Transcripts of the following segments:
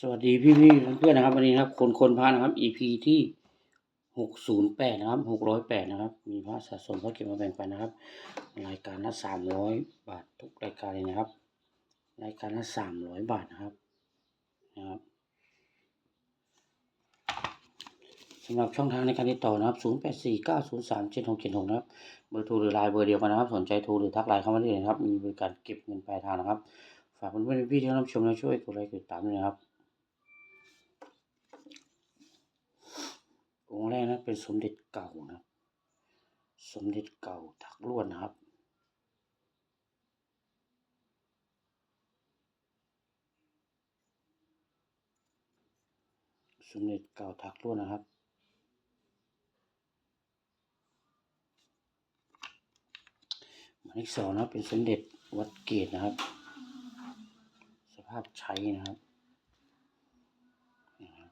สวัสดีพี่พี่เพื่อนนะครับวันนี้นะครับ คนคนพระนะครับ EP ที่หกศูนย์แปดนะครับหกร้อยแปดนะครับ มีพระสะสมพระเก็บมาแบ่งปันนะครับ รายการละสามร้อยบาททุกรายการเลยนะครับ รายการละสามร้อยบาทนะครับนะครับสำหรับช่องทางในการติดต่อนะครับ 0 8 4 9 0 3 7 6 7 6 นะครับ เบอร์โทรหรือไลน์เบอร์เดียวกันนะครับ สนใจโทรหรือทักไลน์เข้ามาได้เลยนะครับ มีบริการเก็บเงินปลายทางนะครับ ฝากเพื่อนๆพี่ๆที่รับชมและช่วยกดไลค์กดติดตามด้วยนะครับ องค์แรกนะเป็นสมเด็จเก่านะ สมเด็จเก่าถักลวดนะครับ สมเด็จเก่าถักลวดนะครับหมายเลขสองนะเป็นสมเด็จวัดเกตนะครับ สภาพใช้นะครับ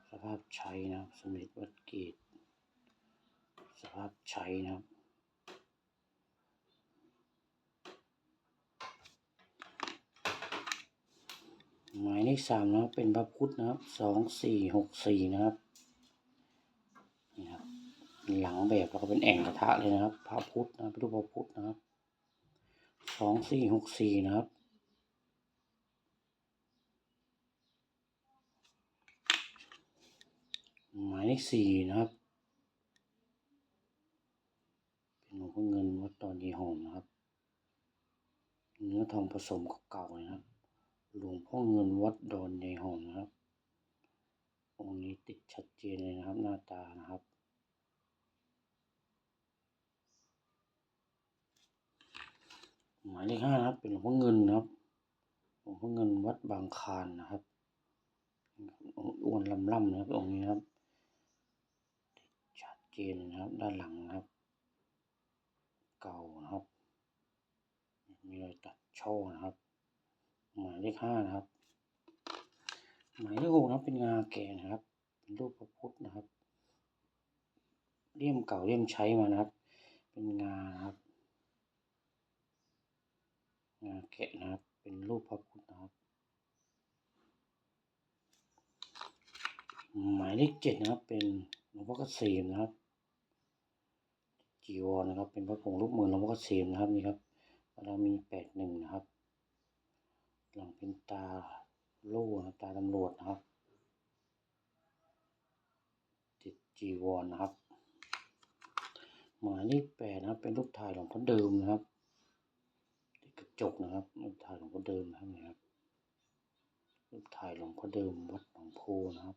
สภาพใช้นะสมเด็จวัดเกต สภาพใช้นะครับหมายเลขสามนะครับเป็นพระพุทธนะครับสองสี่หกสี่นะครับนี่ครับหลังแบบแล้วก็เป็นแอ่งกระทะเลยนะครับ พระพุทธนะครับเป็นรูปพระพุทธนะครับสองสี่หกสี่นะครับหมายเลขสี่นะครับ เป็นหลวงพ่อเงินวัดตอนยีหอมนะครับ เนื้อทองผสมเก่าๆเลยนะครับ หลวงพ่อเงินวัดดอนในหอมนะครับ องค์นี้ติดชัดเจนเลยนะครับ หน้าตานะครับหมายเลขห้านะครับ เป็นหลวงพ่อเงินนะครับหลวงพ่อเงินวัดบางคานนะครับอ้วนลำๆนะครับองค์นี้ครับชัดเจนนะครับ ด้านหลังนะครับ เก่านะครับ มีรอยตัดช่อนะครับ หมายเลขห้านะครับ หมายเลขหกนะครับเป็นงาแก่นะครับ เป็นรูปพระพุทธนะครับ เลี่ยมเก่าเลี่ยมใช้มานะครับ เป็นงานะครับ งาแกะนะครับ เป็นรูปพระพุทธนะครับ หมายเลขเจ็ดนะครับ เป็นหลวงพ่อเกษมนะครับ จีวรนะครับ เป็นพระผงรูปมือหลวงพ่อเกษมนะครับนี่ครับเรามีแปดหนึ่งนะครับ หลังเป็นตาโล่นะตาตำรวจนะครับติดจีวรนะครับ หมายเลขแปดนะครับ เป็นรูปถ่ายหลวงพ่อเดิมนะครับกระจกนะครับรูปถ่ายหลวงพ่อเดิมนะครับนี่ครับรูปถ่ายหลวงพ่อเดิมวัดหนองโพนะครับ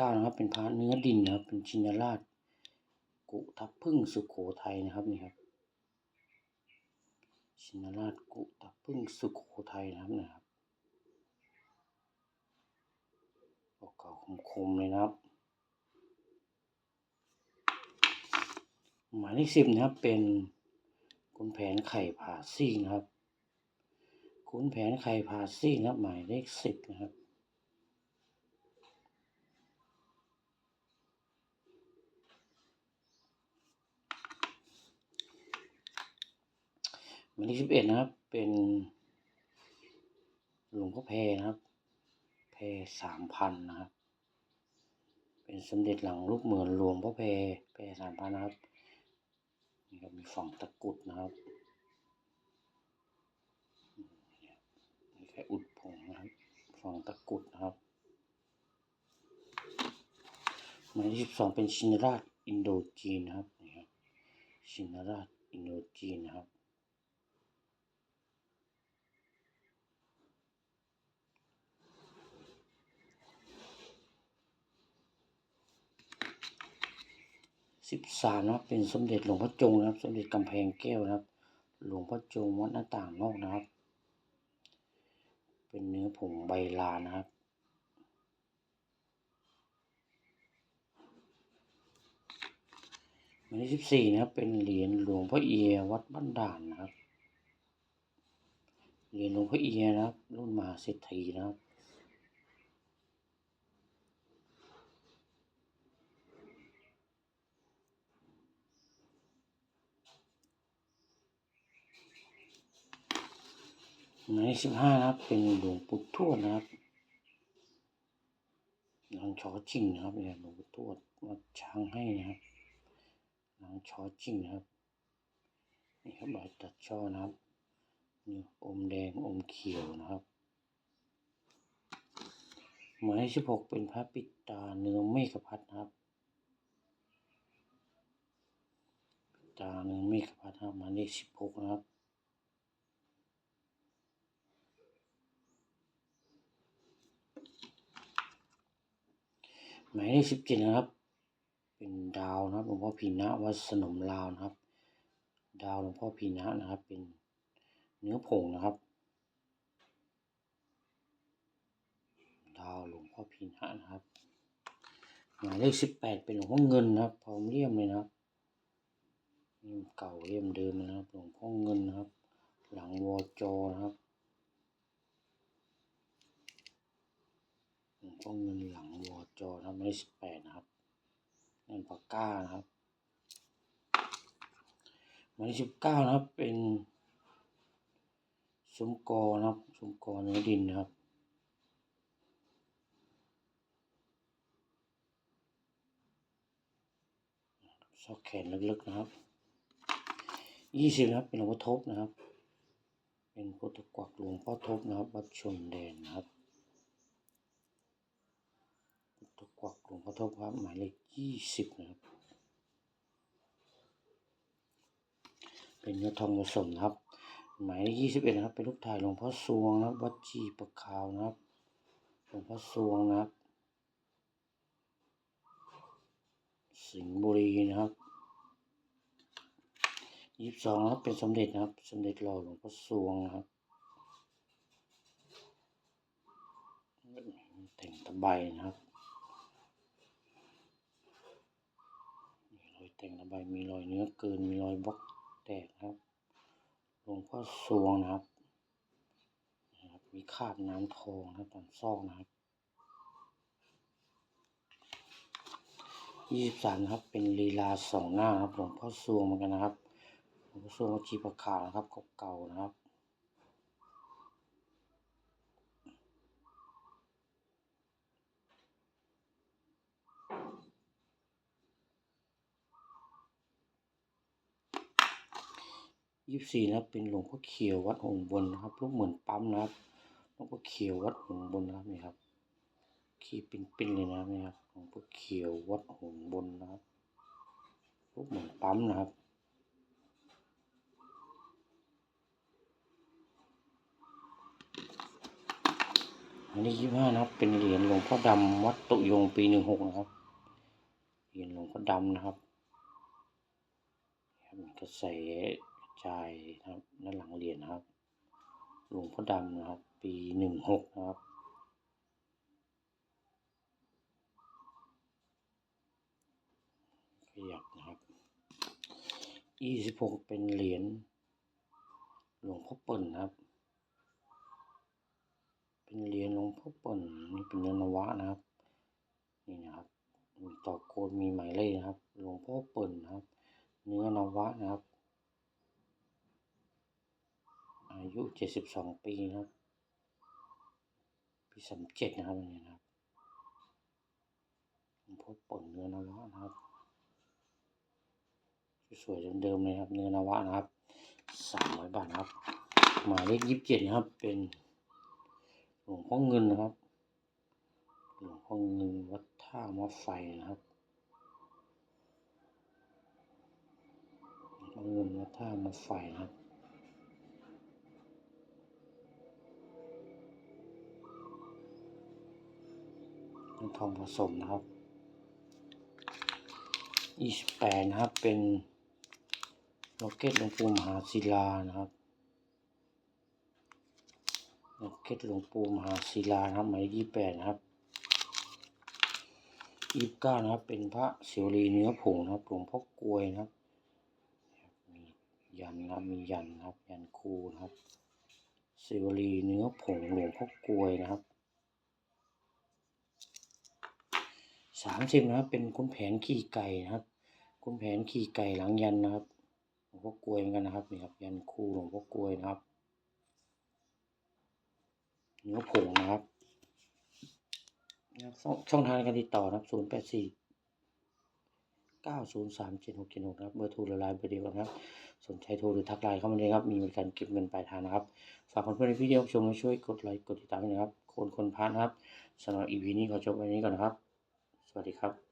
หมายเลขเก้านะครับ เป็นพระเนื้อดินนะครับ เป็นชินราช กุทับพึ่งสุขโขทัยนะครับนี่ครับ ชินราชกุทับพึ่งสุขโขทัยนะครับนะครับเก่าๆคมๆเลยนะครับ หมายเลขสิบนะครับ เป็นคุณแผนไข่ผ่าซี่นะครับคุณแผนไข่ผ่าซี่นะครับ หมายเลขสิบนะครับ หมายเลขสิบเอ็ดนะครับ เป็นหลวงพ่อแพรนะครับ แพรสามพันนะครับ เป็นสมเด็จหลังรูปเหมือนหลวงพ่อแพรแพรสามพันนะครับนี่ครับมีฝั่งตะกุดนะครับมีแค่อุดผงนะครับฝั่งตะกุดนะครับหมายเลขสิบสองเป็นชินราชอินโดจีนนะครับนี่ครับชินราชอินโดจีนนะครับ สิบสามนะครับเป็นสมเด็จหลวงพ่อจงนะครับ สมเด็จกำแพงแก้วนะครับ หลวงพ่อจงวัดหน้าต่างนอกนะครับ เป็นเนื้อผงใบลานนะครับหมายเลขสิบสี่นะครับเป็นเหรียญหลวงพ่อเอียวัดบ้านด่านนะครับเหรียญหลวงพ่อเอียนะครับ รุ่นมหาเศรษฐีนะครับ หมายเลขสิบห้านะครับ เป็นหลวงปู่ทวดนะครับหลังชอจริงนะครับเนี่ยหลวงปู่ทวดวัดช้างให้นะครับหลังชอจริงนะครับนี่ครับรอยตัดช่อนะครับนี่อมแดงอมเขียวนะครับหมายเลขสิบหกเป็นพระปิดตาเนื้อเมฆพัดนะครับปิดตาเนื้อเมฆพัดนะครับหมายเลขสิบหกนะครับ หมายเลขสิบเจ็ดนะครับ เป็นดาวนะครับหลวงพ่อพีนะวัดสนมลาวนะครับ ดาวหลวงพ่อพีนะนะครับ เป็นเนื้อผงนะครับ ดาวหลวงพ่อพีนะนะครับ หมายเลขสิบแปดเป็นหลวงพ่อเงินนะครับพร้อมเลี่ยมเลยนะครับเลี่ยมเก่าเลี่ยมเดิมนะครับหลวงพ่อเงินนะครับ หลังวอจอนะครับ หลวงเงินหลังวอจอนะครับหมายเลขสิบแปดนะครับเงินปากก้านะครับหมายเลขสิบเก้านะครับ เป็นซุ้มกอนะครับซุ้มกอเนื้อดินนะครับซอกแขนลึกๆนะครับยี่สิบนะครับเป็นหลวงพ่อทบนะครับ เป็นพุทธกวักหลวงพ่อทบนะครับวัดชนแดนนะครับ พุทธ กวักหลวงพ่อทบครับหมายเลขยี่สิบนะครับ เป็นเนื้อทองผสมนะครับ หมายเลขยี่สิบเอ็ดนะครับ เป็นรูปถ่ายหลวงพ่อสวงนะครับวัดจีประคาวนะครับ หลวงพ่อสวงนะครับ สิงห์บุรีนะครับยี่สิบสองนะครับเป็นสมเด็จนะครับ สมเด็จหล่อหลวงพ่อสวงนะครับแต่งตะไบนะครับมีรอย แต่งระบายมีรอยเนื้อเกินมีรอยบล็อกแตกนะครับหลวงพ่อสวงนะครับนะครับมีคราบน้ำทองนะครับตามซอกนะครับยี่สิบสามนะครับเป็นลีลาสองหน้าครับหลวงพ่อสวงเหมือนกันนะครับหลวงพ่อสวงวัดจีประขานะครับเก่าๆนะครับ ยี่สิบสี่นะครับเป็นหลวงพ่อเขียววัดหงส์บนนะครับรูปเหมือนปั๊มนะครับหลวงพ่อเขียววัดหงส์บนนะครับนี่ครับขีดปิ้นๆเลยนะนี่ครับหลวงพ่อเขียววัดหงส์บนนะครับรูปเหมือนปั๊มนะครับอันนี้ยี่ห้านะครับ เป็นเหรียญหลวงพ่อดำวัดตุยงปีหนึ่งหกนะครับ เหรียญหลวงพ่อดำนะครับครับมีกระแส กระจายนะครับด้านหลังเหรียญนะครับ หลวงพ่อดำนะครับ ปีหนึ่งหกนะครับขยับนะครับยี่สิบหกเป็นเหรียญหลวงพ่อเปิ่นนะครับ เป็นเหรียญหลวงพ่อเปิ่นนี่เป็นเนื้อนวะนะครับ นี่นะครับมีต่อโกนมีหมายเลขนะครับ หลวงพ่อเปิ่นนะครับ เนื้อนวะนะครับ อายุเจ็ดสิบสองปีนะครับปีสามเจ็ดนะครับอันนี้นะครับหลวงพ่อเปิ่นเนื้อนวะนะครับ สวยๆเดิมๆเลยครับเนื้อนวะนะครับสามร้อยบาทนะครับหมายเลขยี่สิบเจ็ดนะครับ เป็นหลวงพ่อเงินนะครับ หลวงพ่อเงินวัดท่ามะไฟนะครับหลวงพ่อเงินวัดท่ามะไฟนะครับ เป็นทองผสมนะครับยี่สิบแปดนะครับ เป็นโลเก็ตหลวงปู่มหาศิลานะครับโลเก็ตหลวงปู่มหาศิลานะครับหมายยี่แปดนะครับยี่สิบเก้านะครับ เป็นพระศิวลีเนื้อผงนะครับหลวงพ่อกลวยนะครับมียันนะมียันนะครับ ยันคูนะครับศิวลีเนื้อผงหลวงพ่อกลวยนะครับ สามสิบนะครับ เป็นคุณแผนขี่ไก่นะครับ คุณแผนขี่ไก่หลังยันนะครับหลวงพ่อกลวยเหมือนกันนะครับนี่ครับ ยันคู่หลวงพ่อกลวยนะครับนี่ก็ผงนะครับช่องช่องทางการติดต่อนะครับศูนย์แปดสี่เก้าศูนย์สามเจ็ดหกเจ็ดหกนะครับ เบอร์โทรละลายเบอร์เดียวกันครับ สนใจโทรหรือทักไลน์เข้ามาเลยครับ มีบริการเก็บเงินปลายทางนะครับ ฝากเพื่อนๆในพี่ที่รับชมมาช่วยกดไลค์กดติดตามด้วยนะครับ คนคนพานนะครับสำหรับอีพีนี้ขอจบไว้นี้ก่อนนะครับ สวัสดีครับ